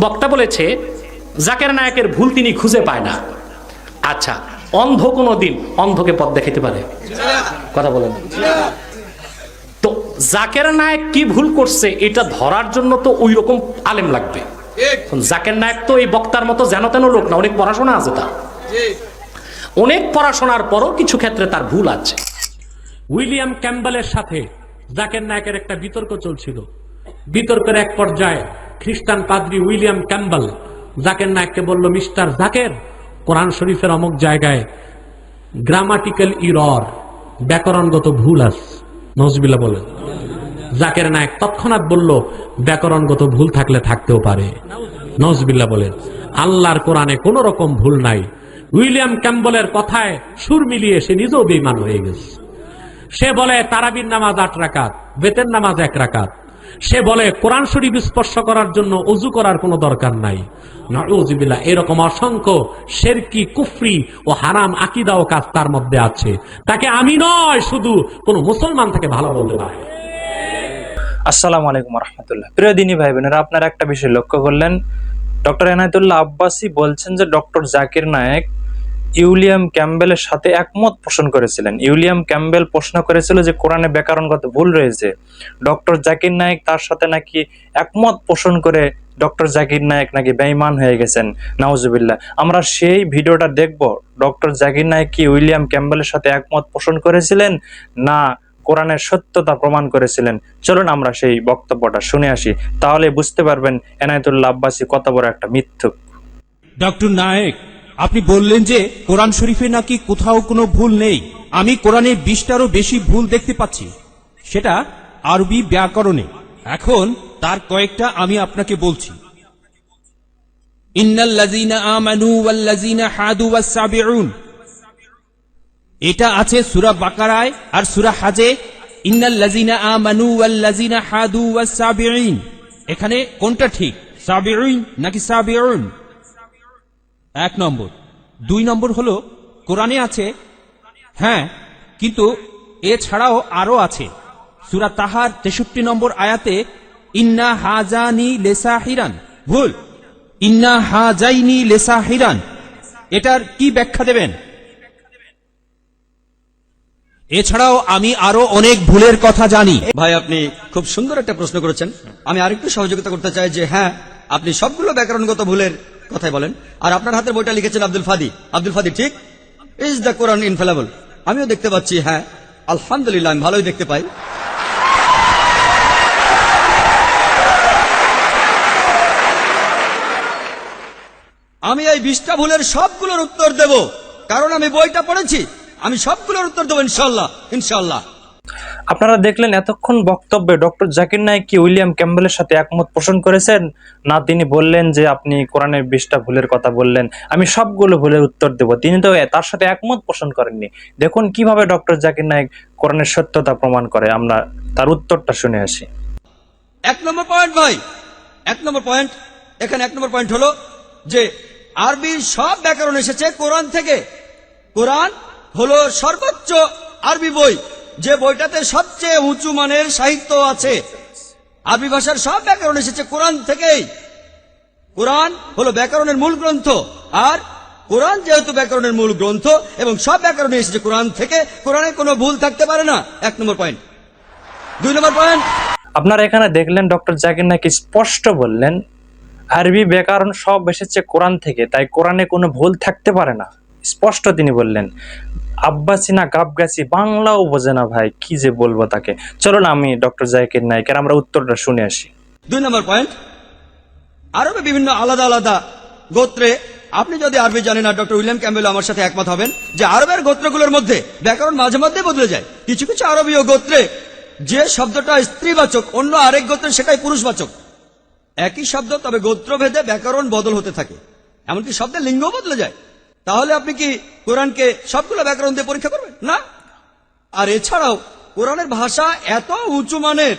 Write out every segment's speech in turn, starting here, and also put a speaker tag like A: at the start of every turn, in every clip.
A: বক্তা বলেছে জাকের নায়কের ভুল তিনি খুঁজে পায় না। আচ্ছা অন্ধ কোনো দিন অন্ধকে পথ দেখাইতে পারে? কথা বলেন। তো জাকের নায়ক কি ভুল করছে এটা ধরার জন্য তো ওই রকম আলেম লাগবে। জাকের নায়ক তো এই বক্তার মতো যেন তেন লোক না অনেক পড়াশোনা আছে তার। অনেক পড়াশোনার পরও কিছু ক্ষেত্রে তার ভুল আছে। উইলিয়াম ক্যাম্বেলের সাথে জাকের নায়কের একটা বিতর্ক চলছিল। বিতর্কের এক পর্যায়ে খ্রিস্টান পাদ্রী উইলিয়াম ক্যাম্বেল। জাকের নায়ককে বলল মিস্টার জাকের। কোরআন শরীফের অমুক জায়গায়, গ্রামাটিক্যাল ইরর, ব্যাকরণগত ভুল আছে নজবিল্লা বলেন জাকের নায়ক তৎক্ষণাৎ বলল, ব্যাকরণগত ভুল থাকলে থাকতেও পারে। নজবিল্লা বলেন আল্লাহর কোরআনে কোন রকম ভুল নাই। উইলিয়াম ক্যাম্বলের কথায় সুর মিলিয়ে সে নিজেও বেইমান হয়ে গেছে। সে বলে, তারাবির নামাজ আট রাকাত, বেতের নামাজ এক রাকাত সে বলে, কোরআন শরীফ স্পর্শ করার জন্য অজু করার কোনো দরকার নাই। নজবিল্লা এরকম অসংখ্য শেরকি, কুফরি ও হারাম আকিদা ও কাজ তার মধ্যে আছে। তাকে আমি নয়, শুধু কোন মুসলমান তাকে ভালো বলতে পারে।
B: আসসালামু আলাইকুম রহমতুল্লাহ প্রিয় দিনী ভাই বোনেরা আপনারা একটা বিষয় লক্ষ্য করলেন। ডক্টর এনায়তুল্লাহ আব্বাসী বলছেন যে, ডক্টর জাকির নায়েক ইউলিয়াম ক্যাম্বেলের সাথে একমত পোষণ করেছিলেন। ইউলিয়াম ক্যাম্বেল প্রশ্ন করেছিল যে, কোরআনে ব্যাকরণগত ভুল রয়েছে। ডক্টর জাকির নায়েক তার সাথে নাকি একমত পোষণ করে ডক্টর জাকির নায়েক নাকি বেঈমান হয়ে গেছেন। নাউজুবিল্লাহ। আমরা সেই ভিডিওটা দেখব। ডক্টর জাকির নায়েক কি উইলিয়াম ক্যাম্বেলের সাথে একমত পোষণ করেছিলেন না কোরআনের সত্যতা প্রমাণ করেছিলেন? চলুন আমরা সেই বক্তব্যটা শুনে আসি। তাহলে বুঝতে পারবেন এনায়তুল্লাহ আব্বাসী কত বড় একটা মিথ্যুক।
C: ডক্টর নায়েক আপনি বললেন যে কোরআন শরীফে নাকি কোথাও কোনো ভুল নেই। আমি কোরআনে বিশটারও বেশি ভুল দেখতে পাচ্ছি। সেটা আরবি ব্যাকরণে। এখন তার কয়েকটা আমি আপনাকে বলছি। এটা আছে সুরা বাকারায় আর সুরা হাজে। ওয়াল্লাযীনা হাদু এখানে কোনটা ঠিক? সাবিউন নাকি সাবিউন? এক নম্বর। দুই নম্বর হলো, কোরআনে আছে হ্যাঁ কিন্তু এছাড়াও আরও আছে। সুরা তাহার তেষট্টি নম্বর আয়াতে, ইন্না হাজানি লেসা হিরান ভুল। ইন্না হাজাইনি লেসা হিরান এটার কি ব্যাখ্যা দেবেন? এছাড়াও আমি আরও অনেক ভুলের কথা জানি।
D: ভাই, আপনি খুব সুন্দর একটা প্রশ্ন করেছেন। আমি আরেকটু সহযোগিতা করতে চাই যে হ্যাঁ আপনি সবগুলো ব্যাকরণগত ভুলের কথাই বলেন। আর আপনার হাতের বইটা লিখেছেন আব্দুল ফাদি। আব্দুল ফাদি, ঠিক? ইজ দ্য কোরআন ইনফেলাবল আমিও দেখতে পাচ্ছি হ্যাঁ। আলহামদুলিল্লাহ, আমি ভালোই দেখতে পাই। আমি এই বিশটা ভুলের সবগুলোর উত্তর দেব। কারণ আমি বইটা পড়েছি। আমি সবগুলোর উত্তর দেবো, ইনশাল্লাহ ইনশাল্লাহ।
B: আপনারা দেখলেন এতক্ষণ বক্তব্যে ডক্টর জাকির নায়েক কি উইলিয়াম ক্যাম্বেলের সাথে একমত পোষণ করেছেন? না, তিনি বললেন যে আপনি কোরআনের বিশটা ভুলের কথা বললেন। আমি সবগুলো ভুলের উত্তর দেব। তিনি তো তার সাথে একমত পোষণ করেননি। দেখুন কীভাবে ডক্টর জাকির নায়েক কোরআনের সত্যতা প্রমাণ করে। আমরা তার উত্তরটা শুনে আসি।
D: এক নম্বর পয়েন্ট ভাই। এক নম্বর পয়েন্ট এখানে এক নম্বর পয়েন্ট হলো যে আরবির সব ব্যাকরণ এসেছে কোরআন থেকে। কোরআন হলো সর্বোচ্চ আরবি বই। যে বইটাতে সবচেয়ে উঁচু মানের সাহিত্য আছে আরবি ভাষার সব ব্যাকরণ এসেছে কোরআন থেকেই। কোরআন হলো ব্যাকরণের মূল গ্রন্থ, আর কোরআন যেহেতু ব্যাকরণের মূল গ্রন্থ, এবং সব ব্যাকরণে এসেছে কোরআন থেকে, কোরআনে কোনো ভুল থাকতে পারে না। এক নম্বর পয়েন্ট দুই নম্বর পয়েন্ট
B: আপনারা এখানে দেখলেন ডক্টর জাকির নাকি স্পষ্ট বললেন, আরবি ব্যাকরণ সব এসেছে কোরআন থেকে, তাই কোরআনে কোনো ভুল থাকতে পারে না। স্পষ্ট তিনি বললেন। আব্বাসি না গাবগাছি বাংলাও বোঝে না ভাই, কি যে বলব তাকে। চলো না আমি ডক্টর জাকির নাইকের আমরা উত্তরটা শুনে আসি।
D: দুই নম্বর পয়েন্ট আরবে বিভিন্ন আলাদা আলাদা গোত্রে, আপনি যদি আরবি জানেন, আর ডক্টর উইলিয়াম ক্যাম্বেল আমার সাথে একমত হবেন, যে আরবের গোত্রগুলোর মধ্যে ব্যাকরণ মাঝে মধ্যে বদলে যায়। কিছু কিছু আরবীয় গোত্রে যে শব্দটা স্ত্রীবাচক, অন্য আরেক গোত্রে সেটাই পুরুষবাচক। একই শব্দ, তবে গোত্রভেদে ব্যাকরণ বদল হতে থাকে। এমনকি শব্দের লিঙ্গ বদলে যায়। তাহলে আপনি কি কোরআনকে সবগুলো ব্যাকরণ দিয়ে পরীক্ষা করবেন? না। আর এছাড়াও, কোরআনের ভাষা এত উঁচু মানের,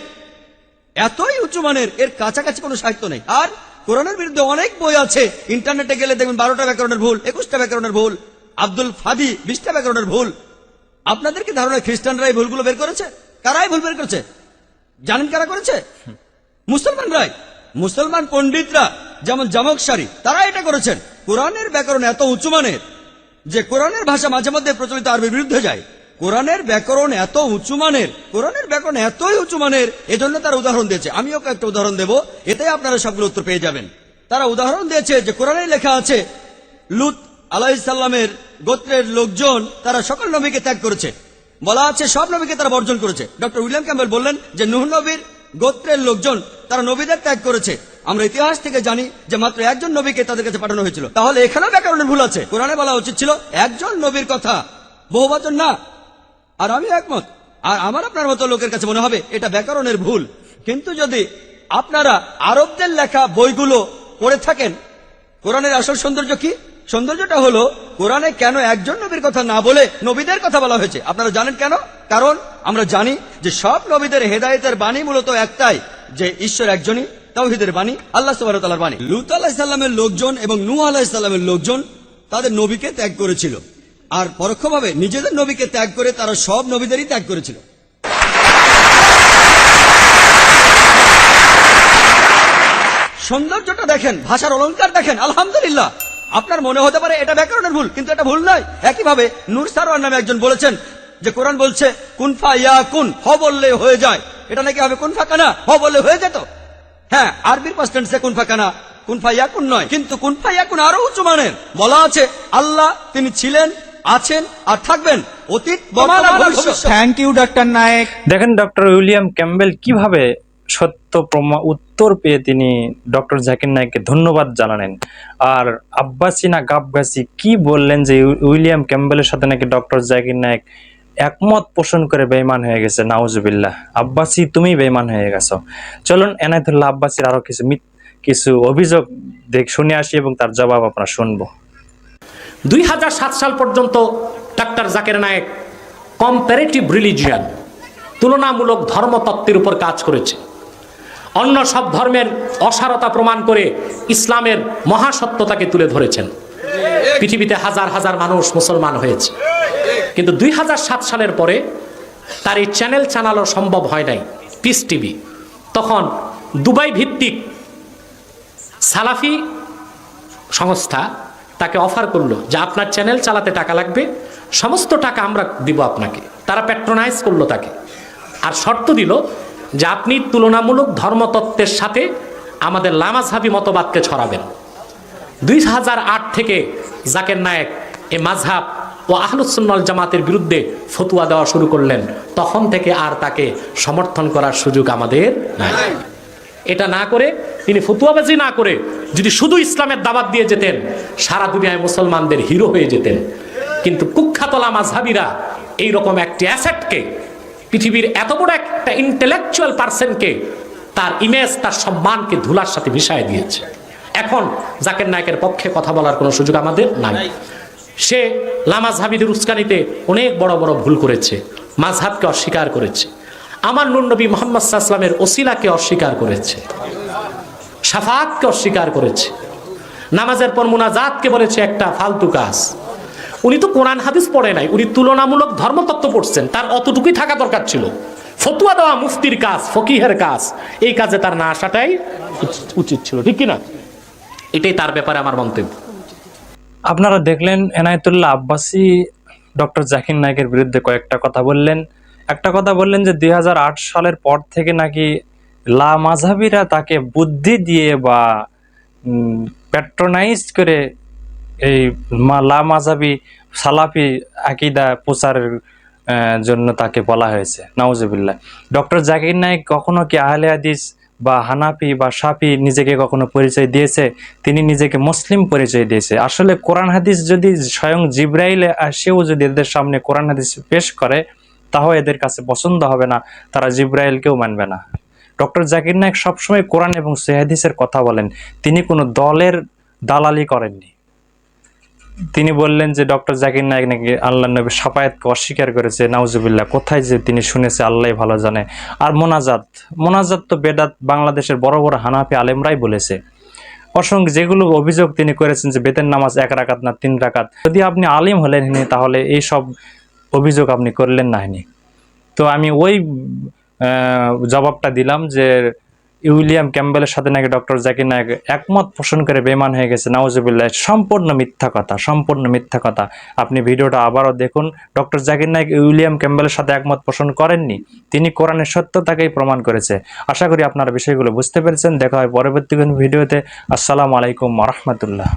D: এতই উঁচু মানের, এর কাছাকাছি কোনো সাহিত্য নেই। আর কোরআনের বিরুদ্ধে অনেক বই আছে। ইন্টারনেটে গেলে দেখবেন বারোটা ব্যাকরণের ভুল, একুশটা ব্যাকরণের ভুল, আব্দুল ফাদি বিশটা ব্যাকরণের ভুল। আপনাদের কি ধারণা খ্রিস্টানরা এই ভুলগুলো বের করেছে? কারাই ভুল বের করেছে? জানেন কারা করেছে? মুসলমানরাই মুসলমান পণ্ডিতরা যেমন জামকসারি তারা এটা করেছেন। কোরআনের ব্যাকরণ এত উঁচু মানের যে কোরআনের ভাষা মাঝে মধ্যে প্রচলিত আরবির বিরুদ্ধে যায়। কোরআনের ব্যাকরণ এত উঁচু মানের, কোরআনের ব্যাকরণ এতই উঁচু মানের, এজন্য তারা উদাহরণ দিয়েছে। আমিও একটা উদাহরণ দেব, এতে আপনারা সবগুলো উত্তর পেয়ে যাবেন। তারা উদাহরণ দিয়েছে যে কোরআনে লেখা আছে, লুত আলাহিসাল্লামের গোত্রের লোকজন তারা সকল নবীকে ত্যাগ করেছে। বলা আছে সব নবীকে তারা বর্জন করেছে। ডক্টর উইলিয়াম ক্যাম্বেল বললেন যে নুহ নবীর গোত্রের লোকজন তারা নবীদের ত্যাগ করেছে। আমরা ইতিহাস থেকে জানি যে মাত্র একজন নবীকে তাদের কাছে পাঠানো হয়েছিল। তাহলে এখানেও ব্যাকরণের ভুল আছে। কোরআনে বলা উচিত ছিল, একজন নবীর কথা বহু বচন না। আর আমি একমত। আর আমার আপনার মতো লোকের কাছে মনে হবে, এটা ব্যাকরণের ভুল। কিন্তু যদি আপনারা আরবদের লেখা বইগুলো পড়ে থাকেন, কোরআনের আসল সৌন্দর্য কি? সৌন্দর্যটা হলো, কোরআনে কেন একজন নবীর কথা না বলে নবীদের কথা বলা হয়েছে? আপনারা জানেন কেন? কারণ আমরা জানি যে সব নবীদের হেদায়েতের বাণী মূলত একটাই, যে ঈশ্বর একজনই। তাওহিদের বাণী, আল্লাহ সুবাহ তালার বাণী। লুত আলাহিসাল্লামের লোকজন এবং নূ আলাহিসাল্লামের লোকজন তাদের নবীকে ত্যাগ করেছিল। আর পরোক্ষভাবে নিজেদের নবীকে ত্যাগ করে তারা সব নবীদেরই ত্যাগ করেছিল। সৌন্দর্যটা দেখেন, ভাষার অলংকার দেখেন, আলহামদুলিল্লাহ। আপনার মনে হতে পারে এটা ব্যাকরণের ভুল, কিন্তু এটা ভুল নয়। একইভাবে নূর সারোয়ার নামে একজন বলেছেন যে কোরআন বলছে, কুনফা ইয়া কুন হ বললে হয়ে যায়। এটা নাকি হবে কুনফা কানা? হ বললে হয়ে যেত। হ্যাঁ আরবির পাস্ট টেন্সে কানা কুনফা ইয়াকুন নয়। কিন্তু কুনফা ইয়াকুন আরও উঁচু মানের। বলা আছে আল্লাহ তিনি ছিলেন আছেন আর থাকবেন। অতীত বর্তমান আর ভবিষ্যৎ।
E: থ্যাংক ইউ ডক্টর নায়েক
B: দেখেন ডক্টর উইলিয়াম ক্যাম্বেল কীভাবে সত্য প্রমা উত্তর পেয়ে তিনি ডক্টর জাকির নায়েককে ধন্যবাদ জানালেন। আর আব্বাসি না গাবগাছি কি বললেন যে উইলিয়াম ক্যাম্বেলের সাথে নাকি ডক্টর জাকির নায়েক একমত পোষণ করে বেইমান হয়ে গেছে, নাউজুবিল্লাহ। আব্বাসি তুমি বেইমান হয়ে গেছো। চলুন, এনায়তুল্লাহ আব্বাসির আরও কিছু কিছু অভিযোগ দেখ, শুনে আসি এবং তার জবাব আপনারা শুনব।
A: দুই সাল পর্যন্ত doctor Zakir Naik comparative religion তুলনামূলক ধর্মতত্ত্বের উপর কাজ করেছে। অন্য সব ধর্মের অসারতা প্রমাণ করে ইসলামের মহাসত্যতাকে তুলে ধরেছেন। পৃথিবীতে হাজার হাজার মানুষ মুসলমান হয়েছে। কিন্তু দুই হাজার সাত সালের পরে তার এই চ্যানেল চালানো সম্ভব হয় নাই পিস টিভি তখন দুবাই ভিত্তিক সালাফি সংস্থা তাকে অফার করল যে আপনার চ্যানেল চালাতে টাকা লাগবে, সমস্ত টাকা আমরা দিব আপনাকে। তারা প্যাট্রোনাইজ করল তাকে। আর শর্ত দিল যে আপনি তুলনামূলক ধর্মতত্ত্বের সাথে আমাদের লামাজহাবি মতবাদকে ছড়াবেন। দুই হাজার আট থেকে জাকের নায়েক এ মাঝহাব ও আহলুসুন্নল জামাতের বিরুদ্ধে ফতুয়া দেওয়া শুরু করলেন। তখন থেকে আর তাকে সমর্থন করার সুযোগ আমাদের নাই। এটা না করে, তিনি ফতুয়াবাজি না করে যদি শুধু ইসলামের দাবাত দিয়ে যেতেন, সারা দুনিয়ায় মুসলমানদের হিরো হয়ে যেতেন। কিন্তু কুখ্যাতলা মাঝহাবিরা এইরকম একটি অ্যাসেটকে, পৃথিবীর এত বড় একটা ইন্টেলেকচুয়াল পার্সনকে, তার ইমেজ তার সম্মানকে ধুলার সাথে মিশায় দিয়েছে। এখন জাকের নায়কের পক্ষে কথা বলার কোনো সুযোগ আমাদের নাই। সে লামাজ লামাজহাবিদের উস্কানিতে অনেক বড় বড় ভুল করেছে মাঝহাবকে অস্বীকার করেছে। আমার নুনবী মোহাম্মদ সাল্লামের ওসিলাকে অস্বীকার করেছে সাফাতকে অস্বীকার করেছে, নামাজের পর মুনাজাতকে বলেছে একটা ফালতু কাজ। উনি তো কোরআন হাদিস পড়ে নাই, উনি তুলনামূলক ধর্মতত্ত্ব পড়ছেন, তার অতটুকুই থাকা দরকার ছিল। ফতুয়া দেওয়া মুফতির কাজ, ফকিহের কাজ, এই কাজে তার না আসাটাই উচ- উচিত ছিল, ঠিক কিনা? এটাই তার ব্যাপারে আমার মন্তব্য।
B: আপনারা দেখলেন এনায়েতুল্লাহ আব্বাসি ডক্টর জাকির নায়কের বিরুদ্ধে কয়েকটা কথা বললেন। একটা কথা বললেন যে দু হাজার আট সালের পর থেকে নাকি লা মাঝাবিরা তাকে বুদ্ধি দিয়ে বা প্যাট্রোনাইজ করে এই মা- লা মাঝাবি সালাফি আকিদা প্রচারের জন্য তাকে বলা হয়েছে। নাউজুবিল্লাহ। ডক্টর জাকির নায়েক কখনো কি আহলে হাদিস বা হানাফি বা সাফি নিজেকে কখনো পরিচয় দিয়েছে, তিনি নিজেকে মুসলিম পরিচয় দিয়েছে। আসলে কোরআন হাদিস যদি স্বয়ং জিব্রাইলে সেও যদি এদের সামনে কোরআন হাদিস পেশ করে তাও এদের কাছে পছন্দ হবে না, তারা জিব্রাইলকেও মানবে না। ডক্টর জাকির নায়ক সবসময় কোরআন এবং সেহাদিসের কথা বলেন। তিনি কোনো দলের দালালি করেননি। তিনি বললেন যে, ডক্টর জাকির নায়ক নাকি আল্লাহ নবী সাপায়াতকে অস্বীকার করেছে। নাউজুবিল্লাহ, কোথায় যে তিনি শুনেছে, আল্লাহ ভালো জানে। আর মোনাজাত মোনাজাত তো বেদাত বাংলাদেশের বড় বড় হানাফি আলেমরাই বলেছে। অসংখ্য যেগুলো অভিযোগ তিনি করেছেন যে, বেতের নামাজ এক রাকাত না তিন রাকাত। যদি আপনি আলিম হলেন হিনি তাহলে এই সব অভিযোগ আপনি করলেন না হিনি তো আমি ওই জবাবটা দিলাম যে উইলিয়াম ক্যাম্বেলের সাথে নাকি ডক্টর জাকির নায়ক একমত পোষণ করে বেমান হয়ে গেছে, নাউজুবিল্লাহ। সম্পূর্ণ মিথ্যা কথা, সম্পূর্ণ মিথ্যা কথা। আপনি ভিডিওটা আবারও দেখুন। ডক্টর জাকির নায়ক উইলিয়াম ক্যাম্বেলের সাথে একমত পোষণ করেননি। তিনি কোরআনের সত্যতাকেই প্রমাণ করেছে। আশা করি আপনারা বিষয়গুলো বুঝতে পেরেছেন। দেখা হয় পরবর্তী ভিডিওতে। আসসালামু আলাইকুম রহমতুল্লাহ।